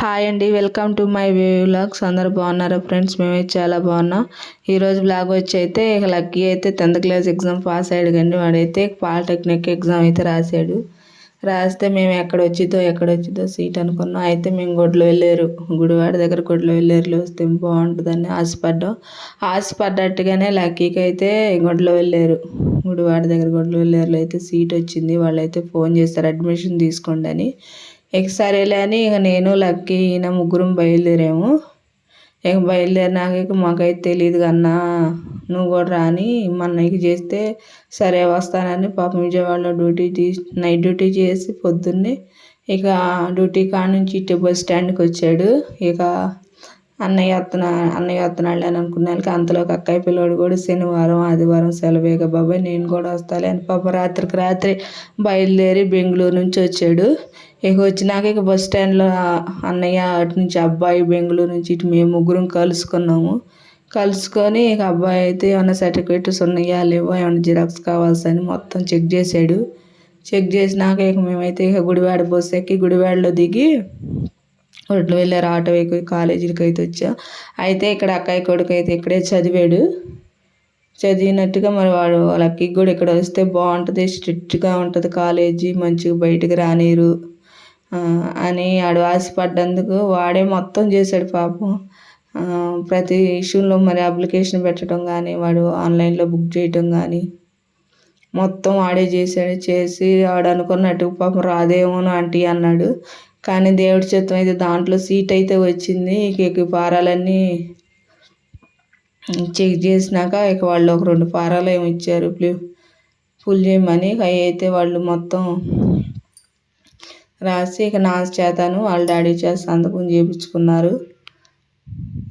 Hi అండి welcome to my vlogs అందరు బాగున్నారా ఫ్రెండ్స్ మేమైతే చాలా బాగున్నాం. ఈరోజు బ్లాగ్ వచ్చి అయితే లక్కీ అయితే టెన్త్ క్లాస్ ఎగ్జామ్ పాస్ అయ్యాడు కానీ వాడైతే పాలిటెక్నిక్ ఎగ్జామ్ అయితే రాశాడు. రాస్తే మేము ఎక్కడ వచ్చిందో ఎక్కడ వచ్చిందో సీట్ అనుకున్నాం. అయితే మేము గుడ్లు వెళ్ళారు. గుడివాడ దగ్గర గుడ్లు వెళ్ళారులో వస్తే బాగుంటుందని ఆశపడ్డాం. ఆశపడ్డట్టుగానే లక్కీకి అయితే గుడ్లు వెళ్ళారు. గుడివాడ దగ్గర గుడ్లు వెళ్ళారులో అయితే సీట్ వచ్చింది. వాళ్ళైతే ఫోన్ చేస్తారు అడ్మిషన్ తీసుకోండి అని. సరేలే అని ఇక నేను లక్కీ ఈయన ముగ్గురం బయలుదేరాము. ఇక బయలుదేరినాక ఇక మాకైతే తెలియదు కన్నా నువ్వు కూడా రాని మా అన్నయ్యకి చేస్తే సరే వస్తానని పాపం విజయవాడలో డ్యూటీ తీ నైట్ డ్యూటీ చేసి పొద్దున్నే ఇక డ్యూటీ కాడ నుంచి ఇటు బస్ స్టాండ్కి వచ్చాడు. ఇక అన్నయ్య వస్తున్నా అన్నయ్య వస్తున్నాడు అని అనుకున్నాను అంతలోకి అక్కయ్య పిల్లోడు కూడా శనివారం ఆదివారం సెలవేగా బాబాయ్ నేను కూడా వస్తాలే అని పాప రాత్రికి రాత్రి బయలుదేరి బెంగళూరు నుంచి వచ్చాడు. ఇక వచ్చినాక ఇక బస్ స్టాండ్లో అన్నయ్య అటు నుంచి అబ్బాయి బెంగళూరు నుంచి ఇటు మేము ముగ్గురం కలుసుకున్నాము. కలుసుకొని ఇక అబ్బాయి అయితే ఏమైనా సర్టిఫికేట్స్ ఉన్నాయా లేవో ఏమైనా జిరాక్స్ కావాల్సని మొత్తం చెక్ చేశాడు చెక్ చేసినాక ఇక మేమైతే ఇక గుడివాడ బస్సు ఎక్కి గుడివాడలో దిగి ఒడ్లు వెళ్ళారు. ఆటో ఎక్కి కాలేజీకి అయితే వచ్చా. అయితే ఇక్కడ అక్కయ్య కొడుకు అయితే ఇక్కడే చదివాడు. చదివినట్టుగా మరి వాడు వాళ్ళకి కూడా ఇక్కడ వస్తే బాగుంటుంది స్ట్రిక్ట్గా ఉంటుంది కాలేజీ మంచిగా బయటకు రానిరు. అని ఆడు ఆశపడ్డందుకు వాడే మొత్తం చేశాడు పాపం. ప్రతి ఇష్యూలో మరి అప్లికేషన్ పెట్టడం కానీ వాడు ఆన్లైన్లో బుక్ చేయటం కానీ మొత్తం వాడే చేశాడు. చేసి వాడు అనుకున్నట్టు పాపం రాదేమో ఆంటీ అన్నాడు. కానీ దేవుడి చిత్తం అయితే దాంట్లో సీట్ అయితే వచ్చింది. ఇక పారాలన్నీ చెక్ చేసినాక ఇక వాళ్ళు ఒక రెండు పారాలు ఏమి ఇచ్చారు. ఫుల్ చేయమని అవి అయితే వాళ్ళు మొత్తం రాసి ఇక నా చేతను వాళ్ళ డాడీ చేత సంతకం చేయించుకున్నారు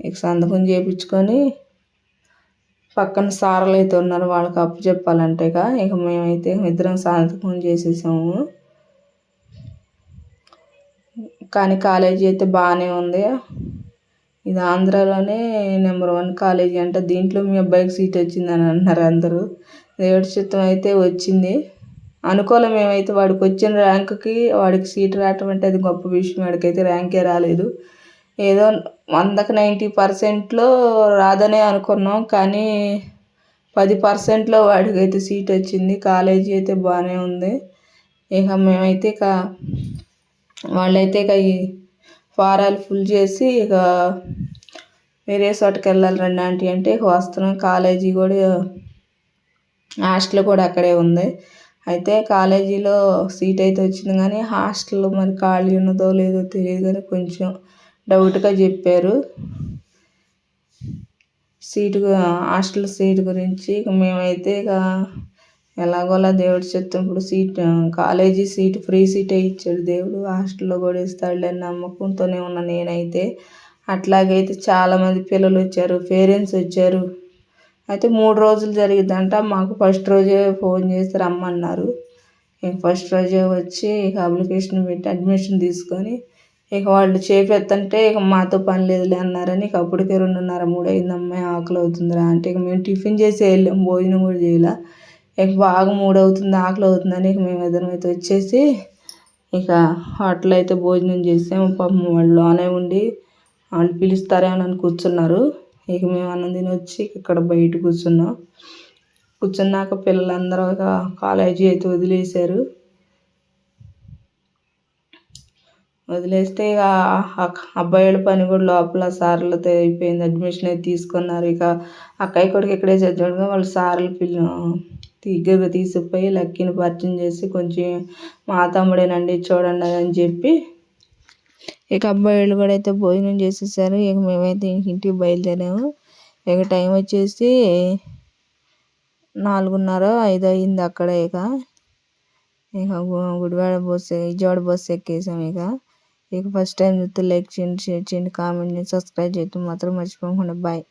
ఇక సంతకం చేయించుకొని పక్కన సార్లు అయితే ఉన్నారు వాళ్ళకి అప్పు చెప్పాలంటే ఇక. ఇక మేమైతే ఇద్దరం సంతకం చేసేసాము. కానీ కాలేజీ అయితే బాగానే ఉంది. ఇది ఆంధ్రాలోనే నెంబర్ వన్ కాలేజీ అంటే. దీంట్లో మీ అబ్బాయికి సీట్ వచ్చిందని అంటున్నారు అందరూ. దేవుడి చిత్తం అయితే వచ్చింది. అనుకూలం మేమైతే వాడికి వచ్చిన ర్యాంక్కి వాడికి సీట్ రావటం అంటే అది గొప్ప విషయం. వాడికైతే ర్యాంకే రాలేదు. ఏదో వందకు నైంటీ పర్సెంట్లో రాదనే అనుకున్నాం. కానీ పది పర్సెంట్లో వాడికైతే సీట్ వచ్చింది. కాలేజీ అయితే బాగానే ఉంది. ఇక మేమైతే ఇక వాళ్ళైతే ఇక ఈ ఫారాలు ఫుల్ చేసి ఇక వేరే చోటకి వెళ్ళాలి రండి ఆంటీ అంటే ఇక వస్తున్నాం. కాలేజీ కూడా హాస్టల్ కూడా అక్కడే ఉంది. అయితే కాలేజీలో సీట్ అయితే వచ్చింది కానీ హాస్టల్ మరి ఖాళీ ఉన్నదో లేదో తెలియదు కానీ కొంచెం డౌట్గా చెప్పారు. సీటు హాస్టల్ సీట్ గురించి మేమైతే ఇక ఎలాగోలా దేవుడు చెప్తున్నప్పుడు సీట్ కాలేజీ సీట్ ఫ్రీ సీటే ఇచ్చాడు దేవుడు. హాస్టల్లో కూడా ఇస్తాడులే నమ్మకంతోనే ఉన్న నేనైతే. అట్లాగైతే చాలామంది పిల్లలు వచ్చారు పేరెంట్స్ వచ్చారు. అయితే మూడు రోజులు జరిగిద్దంట. మాకు ఫస్ట్ రోజే ఫోన్ చేసి రమ్మన్నారు. ఇక ఫస్ట్ రోజే వచ్చి ఇక అప్లికేషన్ పెట్టి అడ్మిషన్ తీసుకొని ఇక వాళ్ళు చేపెత్తంటే ఇక మాతో పని లేదులే అన్నారని ఇక అప్పటికే రెండున్నర మూడు అయింది అమ్మాయి ఆకలి అవుతుందిరా అంటే ఇక మేము టిఫిన్ చేసి వెళ్ళాం భోజనం కూడా చేయాల. ఇక బాగా మూడు అవుతుంది ఆకలి అవుతుందని ఇక మేము ఇద్దరం అయితే వచ్చేసి ఇక హోటల్ అయితే భోజనం చేసాము పాపం వాళ్ళు లోనే ఉండి వాళ్ళు పిలుస్తారేమో అని కూర్చున్నారు. ఇక మేము అన్నం తిని వచ్చి ఇక్కడ బయట కూర్చున్నాం. కూర్చున్నాక పిల్లలందరూ కాలేజీ అయితే వదిలేశారు. వదిలేస్తే ఇక అబ్బాయిల పని కూడా లోపల సార్లతో అయిపోయింది. అడ్మిషన్ అయితే తీసుకున్నారు. ఇక అక్కయ్య కొడుకు ఇక్కడే చదివాడుగా వాళ్ళు సార్లు పిల్ల దగ్గర తీసుకుపోయి లక్కీని పరిచయం చేసి కొంచెం మా తమ్ముడేనండి చూడండి అని చెప్పి ఇక అబ్బాయిలు కూడా అయితే భోజనం చేసేసారు. ఇక మేమైతే ఇంటికి బయలుదేరాము. ఇక టైం వచ్చేసి నాలుగున్నర ఐదు అయింది అక్కడ ఇక. ఇక గుడివాడ బస్సు విజయవాడ బస్సు ఎక్కేసాం ఇక. ఇక ఫస్ట్ టైం చూస్తే లైక్ చేయండి షేర్ చేయండి కామెంట్ చేయండి సబ్స్క్రైబ్ చేయటం మాత్రం మర్చిపోకుండా. బాయ్.